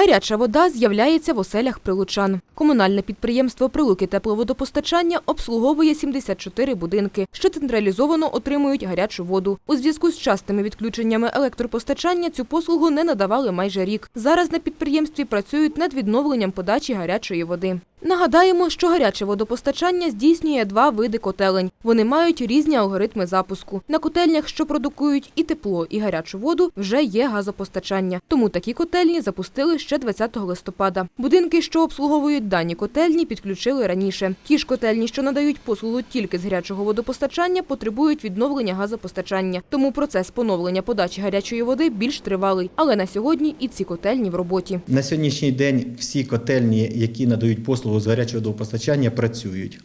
Гаряча вода з'являється в оселях прилучан. Комунальне підприємство Прилуки тепловодопостачання обслуговує 74 будинки, що централізовано отримують гарячу воду. У зв'язку з частими відключеннями електропостачання цю послугу не надавали майже рік. Зараз на підприємстві працюють над відновленням подачі гарячої води. Нагадаємо, що гаряче водопостачання здійснює два види котелень. Вони мають різні алгоритми запуску. На котельнях, що продукують і тепло, і гарячу воду, вже є газопостачання. Тому такі котельні запустили ще 20 листопада. Будинки, що обслуговують дані котельні, підключили раніше. Ті ж котельні, що надають послугу тільки з гарячого водопостачання, потребують відновлення газопостачання. Тому процес поновлення подачі гарячої води більш тривалий. Але на сьогодні і ці котельні в роботі. На сьогоднішній день всі котельні, які надають послугу з гарячого водопостачання, працюють.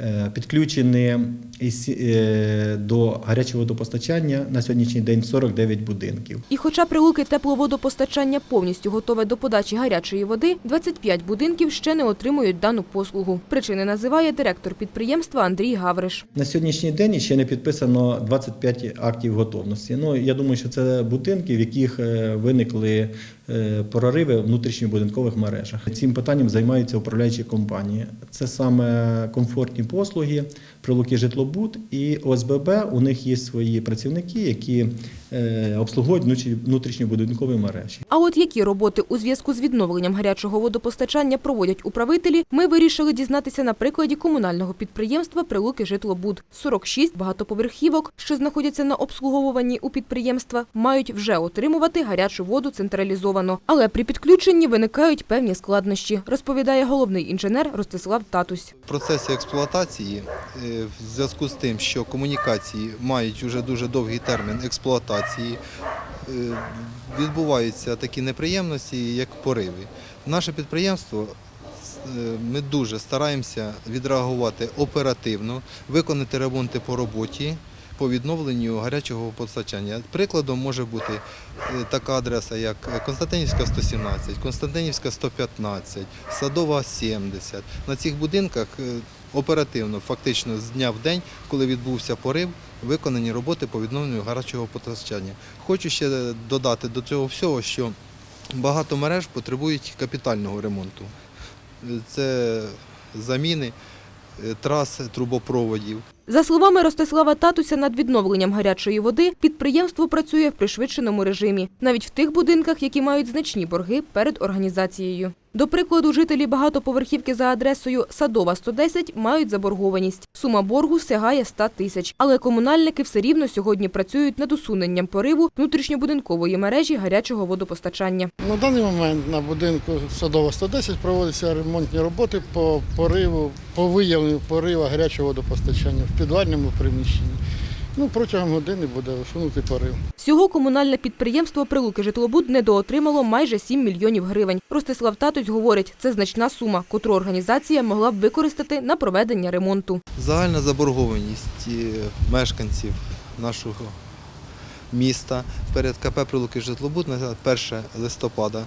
Е, Підключені е, до гарячого водопостачання на сьогоднішній день 49 будинків. І хоча прилуки тепловодопостачання повністю готове до подачі гарячої води, 25 будинків ще не отримують дану послугу. Причини називає директор підприємства Андрій Гавриш. На сьогоднішній день ще не підписано 25 актів готовності. Ну я думаю, що це будинки, в яких е, виникли прориви в внутрішньобудинкових мережах. Цим питанням займаються управляючі компанії. Це саме комфортні послуги, прилуки житлобуд і ОСББ. У них є свої працівники, які е, обслуговують внутрі- внутрішньобудинкові мережі. А от які роботи у зв'язку з відновленням гарячого водопостачання проводять управителі, ми вирішили дізнатися на прикладі комунального підприємства Прилуки Житлобуд. 46 багатоповерхівок, що знаходяться на обслуговуванні у підприємства, мають вже отримувати гарячу воду централізовано. Але при підключенні виникають певні складнощі, розповідає головний інженер Ростислав Татусь. В процесі експлуатації, е, в зв'язку з тим, що комунікації мають вже дуже довгий термін експлуатації, е, відбуваються такі неприємності, як пориви. Наше підприємство е, ми дуже стараємося відреагувати оперативно, виконати ремонти по роботі. По відновленню гарячого постачання. Прикладом може бути е, така адреса, як Константинівська 117, Константинівська 115, Садова 70. На цих будинках оперативно, фактично з дня в день, коли відбувся порив, виконані роботи по відновленню гарячого постачання. Хочу ще додати до цього всього, що багато мереж потребують капітального ремонту. Це заміни е, трас, трубопроводів. За словами Ростислава Татуся, над відновленням гарячої води підприємство працює в пришвидшеному режимі, навіть в тих будинках, які мають значні борги перед організацією. До прикладу, жителі багатоповерхівки за адресою Садова 110 мають заборгованість. Сума боргу сягає 100 тисяч. Але комунальники все рівно сьогодні працюють над усуненням пориву внутрішньобудинкової мережі гарячого водопостачання. На даний момент на будинку Садова 110 проводяться ремонтні роботи по пориву, по виявленню порива гарячого водопостачання підвальному приміщенні. Ну, протягом години буде усунути порив. Всього комунальне підприємство Прилуки Житлобуд недоотримало майже 7 мільйонів гривень. Ростислав Татусь говорить, це значна сума, котру організація могла б використати на проведення ремонту. Загальна заборгованість е, мешканців нашого міста перед КП «Прилуки житлобуд» на 1 листопада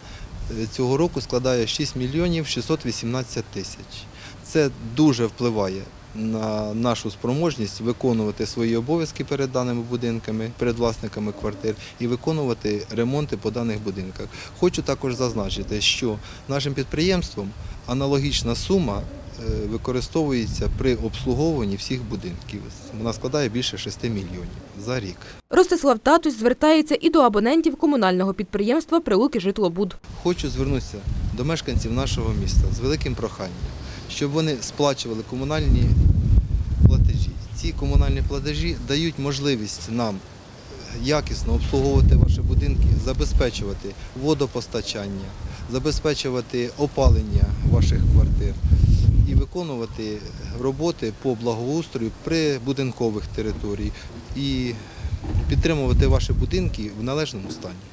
е, цього року складає 6 мільйонів 618 тисяч. Це дуже впливає на нашу спроможність виконувати свої обов'язки перед даними будинками, перед власниками квартир і виконувати ремонти по даних будинках. Хочу також зазначити, що нашим підприємством аналогічна сума е, використовується при обслуговуванні всіх будинків. Вона складає більше 6 мільйонів за рік. Ростислав Татусь звертається і до абонентів комунального підприємства Прилуки Житлобуд. Хочу звернутися до мешканців нашого міста з великим проханням, щоб вони сплачували комунальні платежі. Ці комунальні платежі дають можливість нам якісно обслуговувати ваші будинки, забезпечувати водопостачання, забезпечувати опалення ваших квартир і виконувати роботи по благоустрою при будинкових територіях і підтримувати ваші будинки в належному стані.